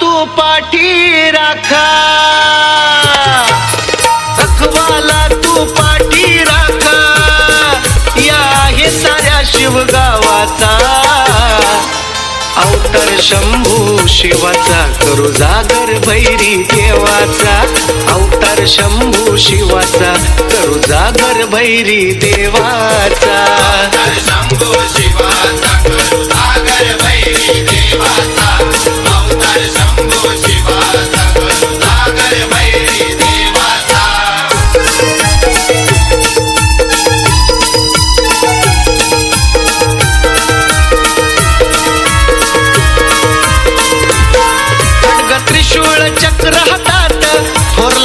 तू पाठी राखा. रखवाला तू पाठी राखा. या हे साऱ्या शिवगावाचा. अवतर शंभू शिवाचा करू जागर भैरी देवाचा. अवतार शंभू शिवाचा करू जागर भैरी देवाचा. शंभू शिवाचा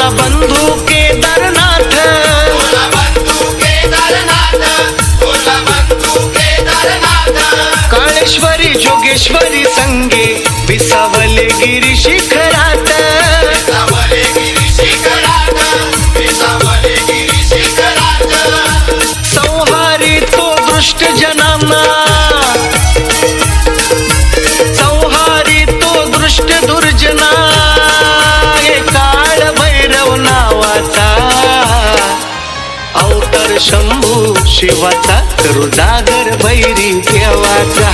बंधू केदारनाथ काळेश्वरी जोगेश्वरी संगे विसावले गिरी शिखरात शंभू शिवाचा रुदागर भैरी देवाचा.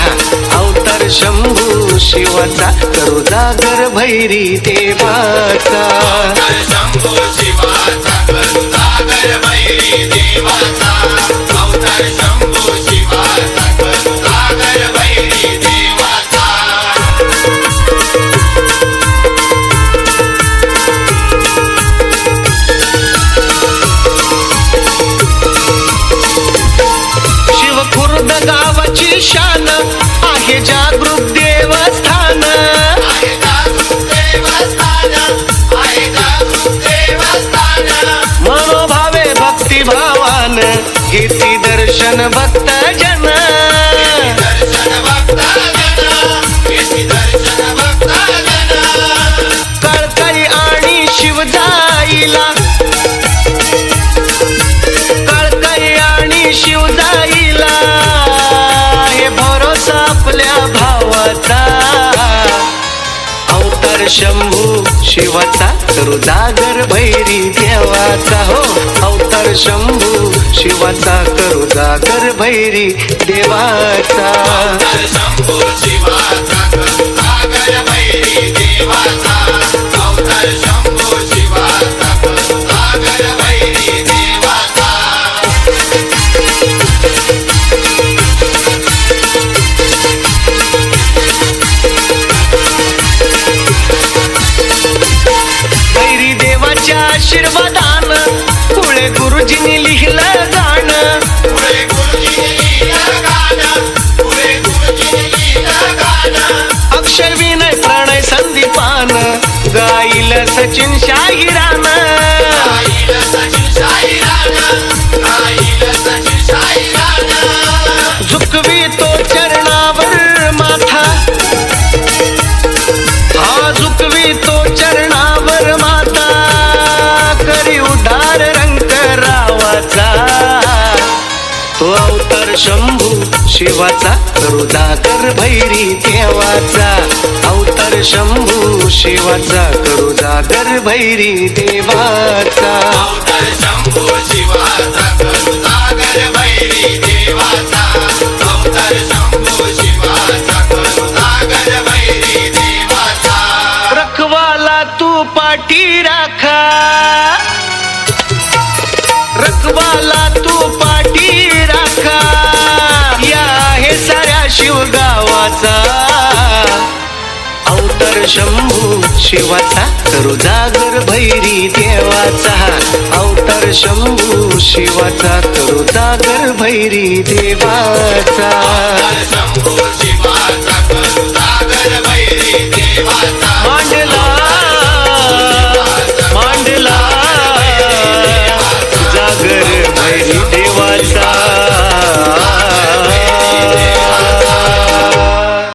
अवतार शंभू शिवाचा रुदागर भैरी देवाचा. शंभू शिवाचा रुदागर भैरी देवाचा. अवतार भक्तिभावान घेती दर्शन भक्त जन कळकळी आणि शिव जाईला. कळकळी आणि शिव जाईला. हे भरोसा आपल्या भावाचा. अवतार शंभू शिवाचा करू जागर भैरी देवाचा. हो अवतार शंभू शिवाचा करू जागर भैरी देवाचा. सचिन शाहिरान. राहिल झुकवी तो चरणावर माथा. हा झुकवी तो चरणावर माता करी उदार रंग रावाचा. तो अवतर शंभू शिवाचा रुदाकर भैरी देवाचा. अवतर शंभू शिवाचा करू जागर भैरी देवाचा. शंभू शिवाचा करू सागर भैरी देवाचा शंभू शिवाचा करू भैरी देवाचा रखवाला तू पाठी राखा. रखवाला तू पाठी राखा. या हे साऱ्या शिवगावाचा. अवतर शंभू शिवाचा करू जागर भैरी देवाचा. अवतर शंभू शिवाचा करू जागर भैरी देवाचा. शंभू शिवाचा करू सागर भैरी देवाचा. मांडे